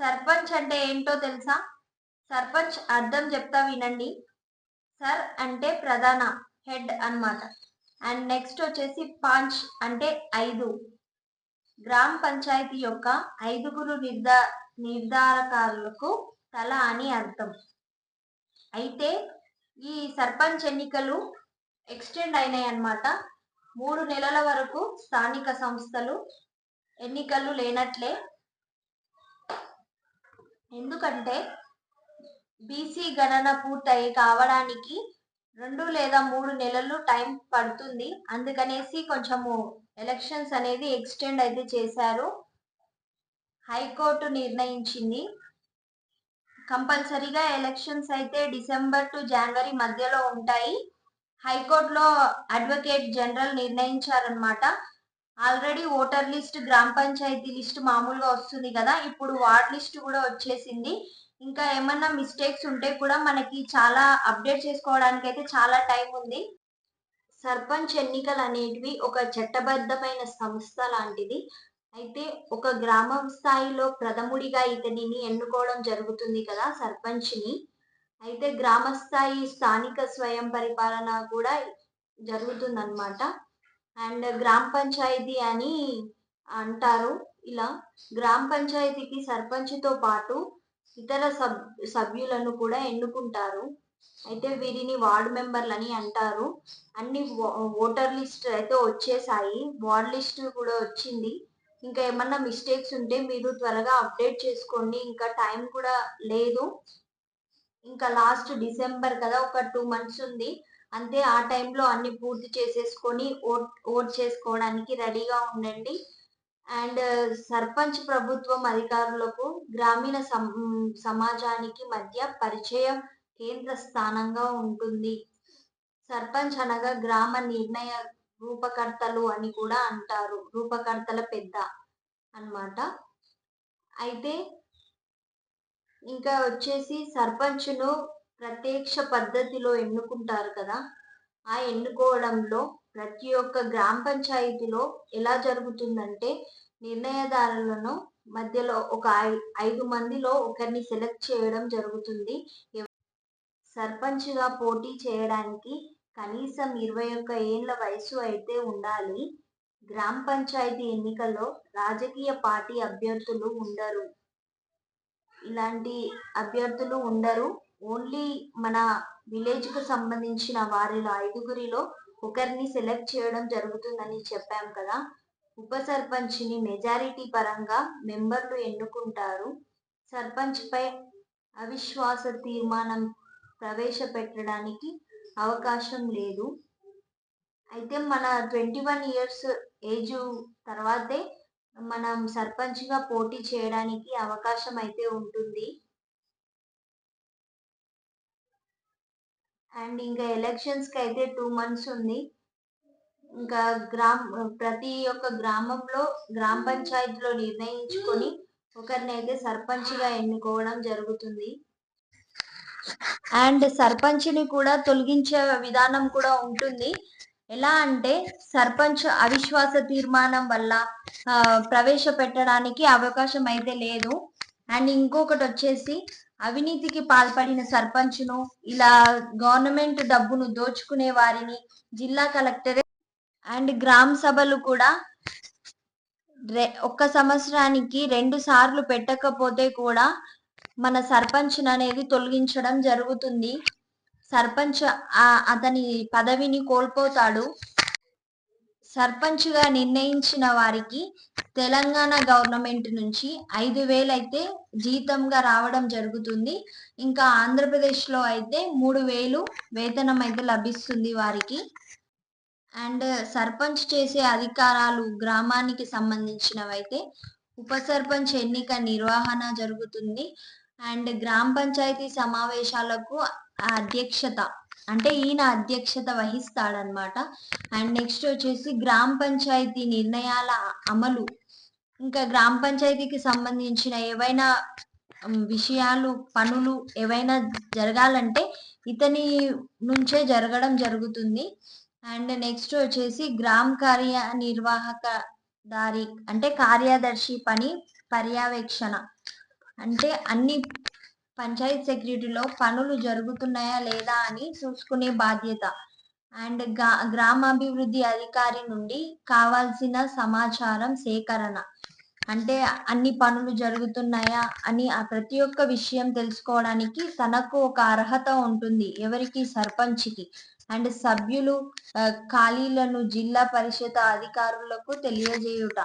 సర్పంచ్ అంటే ఏంటో తెలుసా? సర్పంచ్ అర్థం చెప్తా వినండి. సర్ అంటే ప్రధాన హెడ్ అన్నమాట. అండ్ నెక్స్ట్ వచ్చేసి పాంచ్ అంటే ఐదు. గ్రామ పంచాయతీ యొక్క ఐదుగురు నిర్ధా నిర్ధారకాలకు తల అని అర్థం. అయితే ఈ సర్పంచ్ ఎన్నికలు ఎక్స్టెండ్ అయినాయి అన్నమాట. మూడు నెలల వరకు స్థానిక సంస్థలు ఎన్నికలు లేనట్లే ఎందుకంటే బీసీ గణన పూర్తయి కావడానికి రెండు లేదా మూడు నెలలు టైం పడుతుంది. అందుకనేసి కొంచెము ఎలక్షన్స్ అనేది ఎక్స్టెండ్ అయితే చేశారు. హైకోర్టు నిర్ణయించింది. కంపల్సరీగా ఎలక్షన్స్ అయితే డిసెంబర్ టు జనవరి మధ్యలో ఉంటాయి. హైకోర్టులో అడ్వకేట్ జనరల్ నిర్ణయించారనమాట ఆల్రెడీ ఓటర్ లిస్ట్ గ్రామ పంచాయతీ లిస్ట్ మామూలుగా వస్తుంది కదా. ఇప్పుడు వార్డ్ లిస్ట్ కూడా వచ్చేసింది. ఇంకా ఏమన్నా మిస్టేక్స్ ఉంటే కూడా మనకి చాలా అప్డేట్ చేసుకోవడానికి అయితే చాలా టైం ఉంది. సర్పంచ్ ఎన్నికలు అనేటివి ఒక చట్టబద్ధమైన సంస్థ లాంటిది. అయితే ఒక గ్రామ స్థాయిలో ప్రథముడిగా ఇతనిని ఎన్నుకోవడం జరుగుతుంది కదా సర్పంచ్ని. అయితే గ్రామ స్థాయి స్థానిక స్వయం పరిపాలన కూడా జరుగుతుందన్నమాట. అండ్ గ్రామ పంచాయతీ అని అంటారు. ఇలా గ్రామ పంచాయతీకి సర్పంచ్తో పాటు ఇతర సబ్ సభ్యులను కూడా ఎన్నుకుంటారు. అయితే వీరిని వార్డు మెంబర్లని అంటారు. అన్ని ఓటర్ లిస్ట్ అయితే వచ్చేసాయి. వార్డ్ లిస్ట్ కూడా వచ్చింది. ఇంకా ఏమన్నా మిస్టేక్స్ ఉంటే మీరు త్వరగా అప్డేట్ చేసుకోండి. ఇంకా టైం కూడా లేదు. ఇంకా లాస్ట్ డిసెంబర్ కదా ఒక టూ మంత్స్ ఉంది. అంతే ఆ టైంలో అన్ని పూర్తి చేసేసుకొని ఓట్ ఓట్ చేసుకోవడానికి రెడీగా ఉండండి. అండ్ uh, సర్పంచ్ ప్రభుత్వం అధికారులకు గ్రామీణ సమాజానికి మధ్య పరిచయ కేంద్ర స్థానంగా ఉంటుంది. సర్పంచ్ అనగా గ్రామ నిర్ణయ రూపకర్తలు అని కూడా అంటారు. రూపకర్తల పెద్ద అన్నమాట. అయితే ఇంకా వచ్చేసి సర్పంచ్ను ప్రత్యక్ష పద్ధతిలో ఎన్నుకుంటారు కదా? ఆ ఎన్నుకోవడంలో ప్రతి ఒక్క గ్రామ పంచాయతీలో ఎలా జరుగుతుందంటే నిర్ణయదారులను మధ్యలో ఒక ఐ- ఐదు మందిలో ఒకరిని సెలెక్ట్ చేయడం జరుగుతుంది. సర్పంచ్గా పోటీ చేయడానికి కనీసం ఇరవై ఒక్క ఏళ్ళ వయసు అయితే ఉండాలి. గ్రామ పంచాయతీ ఎన్నికల్లో రాజకీయ పార్టీ అభ్యర్థులు ఉండరు. ఇలాంటి అభ్యర్థులు ఉండరు. ఓన్లీ మన విలేజ్కు సంబంధించిన వారిలో ఐదుగురిలో ఒకరిని సెలెక్ట్ చేయడం జరుగుతుందని చెప్పాం కదా. ఉప సర్పంచ్ని మెజారిటీ పరంగా మెంబర్లు ఎన్నుకుంటారు. సర్పంచ్ పై అవిశ్వాస తీర్మానం ప్రవేశపెట్టడానికి అవకాశం లేదు. అయితే మన ట్వంటీ వన్ ఇయర్స్ ఏజ్ తర్వాతే మనం సర్పంచ్గా పోటీ చేయడానికి అవకాశం అయితే ఉంటుంది. అండ్ ఇంకా ఎలక్షన్స్కి అయితే టూ మంత్స్ ఉంది. ఇంకా గ్రామ్ ప్రతి ఒక్క గ్రామంలో గ్రామ పంచాయతీలో నిర్ణయించుకొని ఒకరిని అయితే సర్పంచ్గా ఎన్నుకోవడం జరుగుతుంది. అండ్ సర్పంచ్ని కూడా తొలగించే విధానం కూడా ఉంటుంది. ఎలా అంటే సర్పంచ్ అవిశ్వాస తీర్మానం వల్ల ప్రవేశపెట్టడానికి అవకాశం అయితే లేదు. అండ్ ఇంకొకటి వచ్చేసి అవినీతికి పాల్పడిన సర్పంచ్ను ఇలా గవర్నమెంట్ డబ్బును దోచుకునే వారిని జిల్లా కలెక్టరే అండ్ గ్రామ సభలు కూడా రె- ఒక్క సంవత్సరానికి రెండు సార్లు పెట్టకపోతే కూడా మన సర్పంచ్ అనేది తొలగించడం జరుగుతుంది. సర్పంచ్ అతని పదవిని కోల్పోతాడు. సర్పంచ్గా నిర్ణయించిన వారికి తెలంగాణ గవర్నమెంట్ నుంచి ఐదు వేలు అయితే జీతంగా రావడం జరుగుతుంది. ఇంకా ఆంధ్రప్రదేశ్లో అయితే మూడు వేలు వేతనం అయితే లభిస్తుంది వారికి. అండ్ సర్పంచ్ చేసే అధికారాలు గ్రామానికి సంబంధించినవైతే ఉప సర్పంచ్ ఎన్నిక నిర్వహణ జరుగుతుంది. అండ్ గ్రామ పంచాయతీ సమావేశాలకు అధ్యక్షత అంటే ఈయన అధ్యక్షత వహిస్తాడనమాట అండ్ నెక్స్ట్ వచ్చేసి గ్రామ పంచాయతీ నిర్ణయాల అమలు. ఇంకా గ్రామ పంచాయతీకి సంబంధించిన ఏవైనా విషయాలు పనులు ఏవైనా జరగాలంటే ఇతని నుంచే జరగడం జరుగుతుంది. అండ్ నెక్స్ట్ వచ్చేసి గ్రామ కార్య నిర్వాహక దారి అంటే కార్యదర్శి పని పర్యవేక్షణ. అంటే అన్ని పంచాయత్ సెక్రటరీలో పనులు జరుగుతున్నాయా లేదా అని చూసుకునే బాధ్యత. అండ్ గ్రామాభివృద్ధి అధికారి నుండి కావాల్సిన సమాచారం సేకరణ. అంటే అన్ని పనులు జరుగుతున్నాయా అని ఆ ప్రతి ఒక్క విషయం తెలుసుకోవడానికి తనకు ఒక అర్హత ఉంటుంది ఎవరికి? సర్పంచ్కి. అండ్ సభ్యులు ఖాళీలను జిల్లా పరిషత్ అధికారులకు తెలియజేయుట.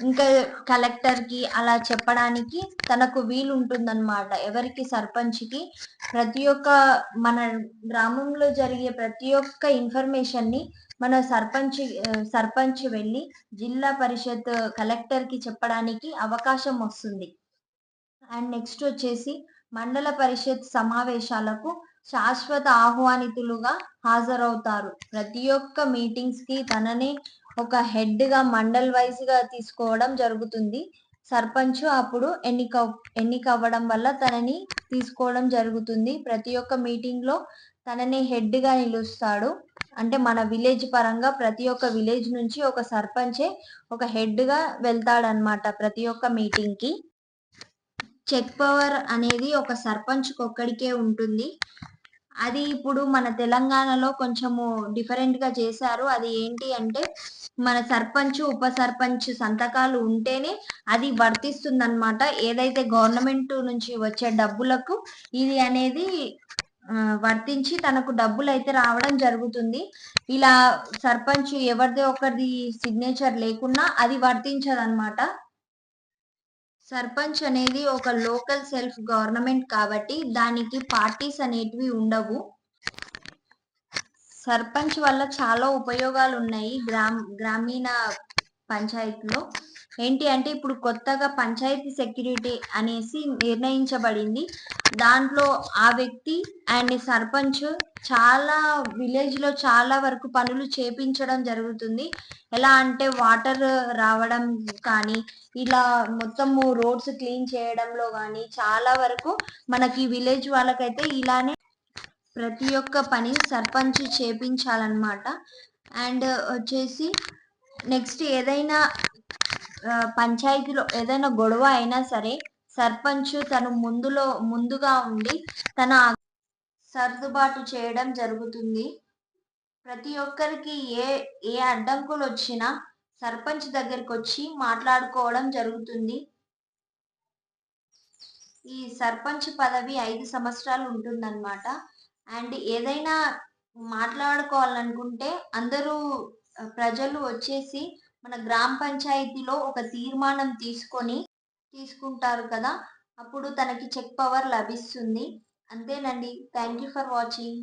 ఇంకా కలెక్టర్కి అలా చెప్పడానికి తనకు వీలు ఉంటుందన్నమాట ఎవరికి? సర్పంచ్కి. ప్రతి ఒక్క మన గ్రామంలో జరిగే ప్రతి ఒక్క ఇన్ఫర్మేషన్ని మన సర్పంచ్ సర్పంచ్ వెళ్ళి జిల్లా పరిషత్ కలెక్టర్కి చెప్పడానికి అవకాశం వస్తుంది. అండ్ నెక్స్ట్ వచ్చేసి మండల పరిషత్ సమావేశాలకు శాశ్వత ఆహ్వానితులుగా హాజరవుతారు. ప్రతి ఒక్క మీటింగ్స్కి తననే ఒక హెడ్గా మండల్ వైజ్గా తీసుకోవడం జరుగుతుంది. సర్పంచ్ అప్పుడు ఎన్నిక ఎన్నిక అవ్వడం వల్ల తనని తీసుకోవడం జరుగుతుంది. ప్రతి ఒక్క మీటింగ్లో తనని హెడ్గా నిలుస్తాడు. అంటే మన విలేజ్ పరంగా ప్రతి ఒక్క విలేజ్ నుంచి ఒక సర్పంచే ఒక హెడ్గా వెళ్తాడనమాట ప్రతి ఒక్క మీటింగ్కి. చెక్ పవర్ అనేది ఒక సర్పంచ్ ఒక్కడికే ఉంటుంది. అది ఇప్పుడు మన తెలంగాణలో కొంచెము డిఫరెంట్గా చేశారు. అది ఏంటి అంటే మన సర్పంచ్ ఉప సర్పంచ్ సంతకాలు ఉంటేనే అది వర్తిస్తుంది ఏదైతే గవర్నమెంట్ నుంచి వచ్చే డబ్బులకు ఇది అనేది వర్తించి తనకు డబ్బులు అయితే రావడం జరుగుతుంది. ఇలా సర్పంచ్ ఎవరిది ఒకరిది సిగ్నేచర్ లేకున్నా అది వర్తించదు సర్పంచ్ అనేది ఒక లోకల్ సెల్ఫ్ గవర్నమెంట్ కాబట్టి దానికి పార్టీస్ అనేటివి ఉండవు. సర్పంచ్ వల్ల చాలా ఉపయోగాలు ఉన్నాయి గ్రామ గ్రామీణ పంచాయతీలో. ఏంటి అంటే ఇప్పుడు కొత్తగా పంచాయతీ సెక్యూరిటీ అనేసి నిర్ణయించబడింది. దాంట్లో ఆ వ్యక్తి అండ్ సర్పంచ్ చాలా విలేజ్లో చాలా వరకు పనులు చేపించడం జరుగుతుంది. ఎలా అంటే వాటర్ రావడం కానీ ఇలా మొత్తము రోడ్స్ క్లీన్ చేయడంలో కానీ చాలా వరకు మనకి విలేజ్ వాళ్ళకైతే ఇలానే ప్రతి ఒక్క పని సర్పంచ్ చేపించాలన్నమాట. అండ్ వచ్చేసి నెక్స్ట్ ఏదైనా పంచాయతీలో ఏదైనా గొడవ అయినా సరే సర్పంచ్ తను ముందులో ముందుగా ఉండి తన సర్దుబాటు చేయడం జరుగుతుంది. ప్రతి ఒక్కరికి ఏ ఏ అడ్డంకులు వచ్చినా సర్పంచ్ దగ్గరికి వచ్చి మాట్లాడుకోవడం జరుగుతుంది. ఈ సర్పంచ్ పదవి ఐదు సంవత్సరాలు ఉంటుందన్నమాట. అండ్ ఏదైనా మాట్లాడుకోవాలనుకుంటే అందరూ ప్రజలు వచ్చేసి మన గ్రామ పంచాయతీలో ఒక తీర్మానం తీసుకొని తీసుకుంటారు కదా అప్పుడు తనకి చెక్ పవర్ లభిస్తుంది. అంతేనండి. Thank you for watching.